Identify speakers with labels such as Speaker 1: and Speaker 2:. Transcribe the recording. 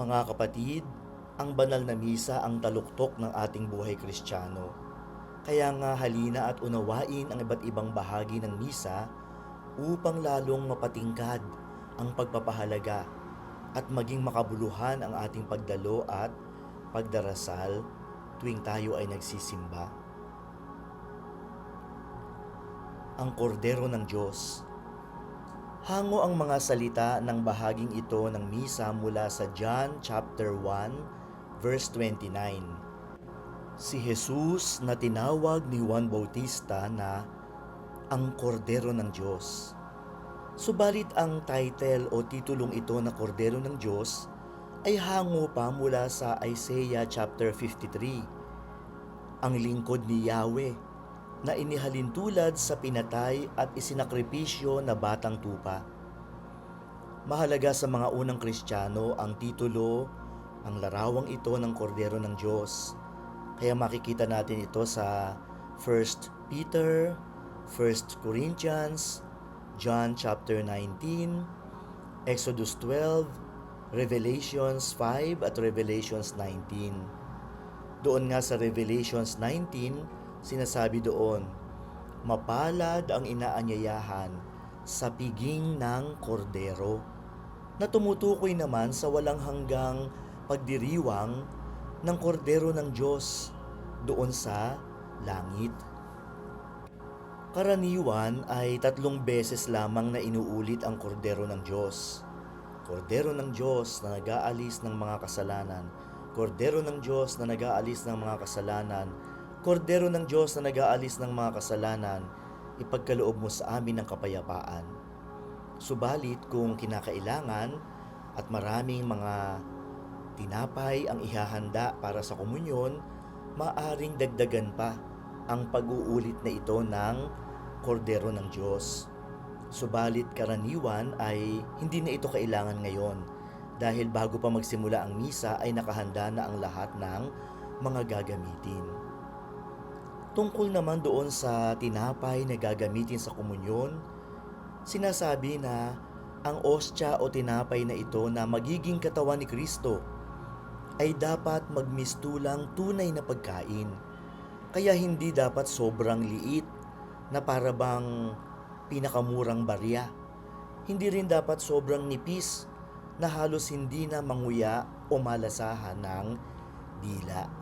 Speaker 1: Mga kapatid, ang banal na misa ang taluktok ng ating buhay kristyano. Kaya nga halina at unawain ang iba't ibang bahagi ng misa upang lalong mapatingkad ang pagpapahalaga at maging makabuluhan ang ating pagdalo at pagdarasal tuwing tayo ay nagsisimba. Ang Kordero ng Diyos Hango ang mga salita ng bahaging ito ng misa mula sa John chapter 1 verse 29. Si Jesus na tinawag ni Juan Bautista na ang Kordero ng Diyos. Subalit ang title o titulong ito na Kordero ng Diyos ay hango pa mula sa Isaiah chapter 53. Ang lingkod ni Yahweh na inihalin tulad sa pinatay at isinakripisyo na batang tupa. Mahalaga sa mga unang Kristiyano ang titulo, ang larawang ito ng Kordero ng Diyos. Kaya makikita natin ito sa 1 Peter, 1 Corinthians, John chapter 19, Exodus 12, Revelations 5 at Revelations 19. Doon nga sa Revelations 19, sinasabi doon, mapalad ang inaanyayahan sa piging ng kordero na tumutukoy naman sa walang hanggang pagdiriwang ng kordero ng Diyos doon sa langit. Karaniwan ay tatlong beses lamang na inuulit ang kordero ng Diyos. Kordero ng Diyos na nag-aalis ng mga kasalanan. Kordero ng Diyos na nag-aalis ng mga kasalanan Kordero ng Diyos na nag-aalis ng mga kasalanan, ipagkaloob mo sa amin ng kapayapaan. Subalit kung kinakailangan at maraming mga tinapay ang ihahanda para sa komunyon, maaring dagdagan pa ang pag-uulit na ito ng Kordero ng Diyos. Subalit karaniwan ay hindi na ito kailangan ngayon dahil bago pa magsimula ang misa ay nakahanda na ang lahat ng mga gagamitin. Tungkol naman doon sa tinapay na gagamitin sa komunyon, sinasabi na ang ostya o tinapay na ito na magiging katawan ni Kristo ay dapat magmistulang tunay na pagkain. Kaya hindi dapat sobrang liit na para bang pinakamurang barya. Hindi rin dapat sobrang nipis na halos hindi na manguya o malasahan ng dila.